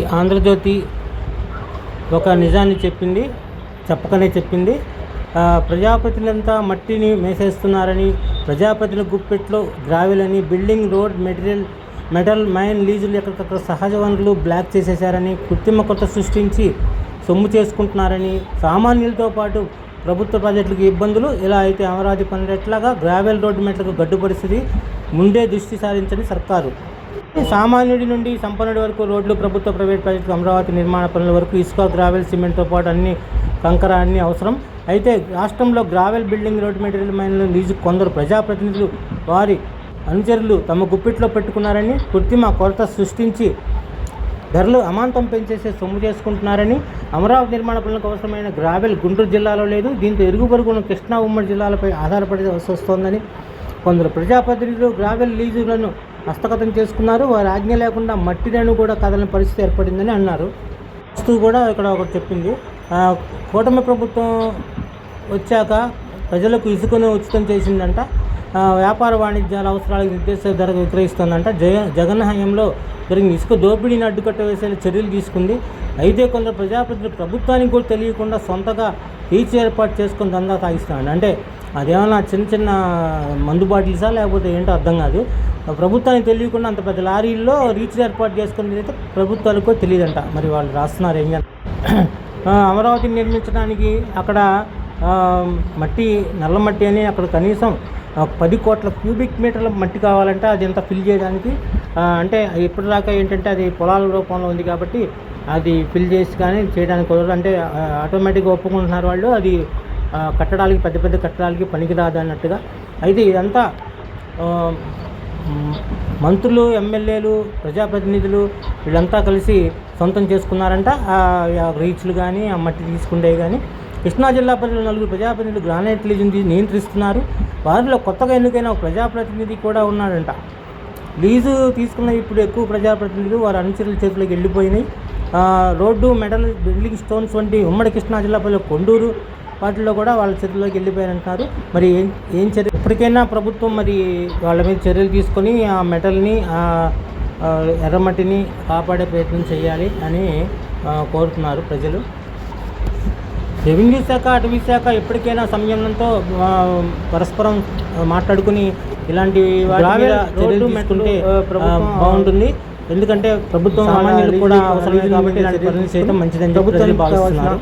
ఈ ఆంధ్రజ్యోతి ఒక నిజాన్ని చెప్పింది చెప్పకనే చెప్పింది. ప్రజాపతిలంతా మట్టిని మేసేస్తున్నారని ప్రజాపతిల గుప్పెట్లో గ్రావెల్ అని building road material metal mine లీజులు ఎక్కడికక్కడ సహజ వనరులు బ్లాక్ చేసేశారని కృత్రిమ కొత్త సృష్టించి సొమ్ము చేసుకుంటున్నారని సామాన్యులతో పాటు ప్రభుత్వ ప్రాజెక్టులకు ఇబ్బందులు ఇలా అయితే అమరావతి పనులెట్లాగా గ్రావెల్ రోడ్డు మెట్లకు గడ్డు పరిస్థితి ముందే దృష్టి సారించని సర్కారు. సామాన్యుడి నుండి సంపన్నుడి వరకు రోడ్లు ప్రభుత్వ ప్రైవేట్ ప్రాజెక్టులు అమరావతి నిర్మాణ పనుల వరకు ఇసుక గ్రావెల్ సిమెంట్తో పాటు అన్ని కంకర అన్ని అవసరం. అయితే రాష్ట్రంలో గ్రావెల్ బిల్డింగ్ రోడ్ మెటీరియల్ మైన్లు లీజు కొందరు ప్రజాప్రతినిధులు వారి అనుచరులు తమ గుప్పిట్లో పెట్టుకున్నారని కృత్రిమ కొరత సృష్టించి ధరలు అమాంతం పెంచేసే సొమ్ము చేసుకుంటున్నారని అమరావతి నిర్మాణ పనులకు అవసరమైన గ్రావెల్ గుంటూరు జిల్లాలో లేదు. దీంతో ఇరుగు పొరుగున కృష్ణా ఉమ్మడి జిల్లాలపై ఆధారపడి వస్తోందని కొందరు ప్రజాప్రతినిధులు గ్రావెల్ లీజులను హస్తగతం చేసుకున్నారు. వారి ఆజ్ఞ లేకుండా మట్టిలను కూడా కదలని పరిస్థితి ఏర్పడిందని అన్నారు. వస్తువు కూడా ఇక్కడ ఒకటి చెప్పింది. కూటమి ప్రభుత్వం వచ్చాక ప్రజలకు ఇసుకను ఉచితం చేసిందంట. వ్యాపార వాణిజ్యాల అవసరాలకు నిర్దేశ ధరకు విక్రయిస్తుందంట. జగ జగన్ హయాంలో జరిగిన ఇసుక దోపిడీని అడ్డుకట్ట వేసే చర్యలు తీసుకుంది. అయితే కొందరు ప్రజాప్రతినిధులు ప్రభుత్వానికి కూడా తెలియకుండా సొంతగా రీచ్ ఏర్పాటు చేసుకుని దందా తాగిస్తున్నాడు. అంటే అదేమన్నా చిన్న చిన్న మందు బాటిల్సా లేకపోతే ఏంటో అర్థం కాదు. ప్రభుత్వానికి తెలియకుండా అంత పెద్ద లారీల్లో రీచ్ ఏర్పాటు చేసుకునేది అయితే ప్రభుత్వాలకు తెలియదంట. మరి వాళ్ళు రాస్తున్నారు ఏం చేస్తారు అమరావతిని నిర్మించడానికి అక్కడ మట్టి నల్ల మట్టి అని అక్కడ కనీసం పది కోట్ల క్యూబిక్ మీటర్ల మట్టి కావాలంటే అది ఎంత ఫిల్ చేయడానికి అంటే ఇప్పటిదాకా ఏంటంటే అది పొలాల రూపంలో ఉంది కాబట్టి అది ఫిల్ చేసి కానీ చేయడానికి కుదరదు. అంటే ఆటోమేటిక్గా ఒప్పుకుంటున్నారు వాళ్ళు అది కట్టడానికి పెద్ద పెద్ద కట్టడాలకి పనికిరాదు అన్నట్టుగా. అయితే ఇదంతా మంత్రులు ఎమ్మెల్యేలు ప్రజాప్రతినిధులు వీళ్ళంతా కలిసి సొంతం చేసుకున్నారంట. ఆ ఆ రీచ్లు కానీ ఆ మట్టి తీసుకుండేవి కానీ కృష్ణా జిల్లా పరిధిలో నలుగురు ప్రజాప్రతినిధులు గ్రానైట్ లీజుని నియంత్రిస్తున్నారు. వారిలో కొత్తగా ఎన్నికైన ఒక ప్రజాప్రతినిధి కూడా ఉన్నాడంట. లీజు తీసుకున్న ఇప్పుడు ఎక్కువ ప్రజాప్రతినిధులు వారి అనుచరుల చేతులకు వెళ్ళిపోయినాయి. రోడ్డు మెటల్ బిల్డింగ్ స్టోన్స్ వంటి ఉమ్మడి కృష్ణా జిల్లా పరిధిలో కొండూరు వాటిల్లో కూడా వాళ్ళ చేతుల్లోకి వెళ్ళిపోయారంటున్నారు మరి ఏం ఏం చర్య ఇప్పటికైనా ప్రభుత్వం మరి వాళ్ళ మీద చర్యలు తీసుకొని ఆ మెటల్ని ఆ ఎర్రమట్టిని కాపాడే ప్రయత్నం చేయాలి అని కోరుతున్నారు ప్రజలు. రెవెన్యూ శాఖ అటవీ శాఖ ఎప్పటికైనా సంయమనంతో పరస్పరం మాట్లాడుకుని ఇలాంటి చర్యలు తీసుకుంటే బాగుంటుంది. ఎందుకంటే ప్రభుత్వం కూడా అవసరమే కాబట్టి ఇలాంటి పనులు చేయడం మంచిదని ప్రజలు భావిస్తున్నారు.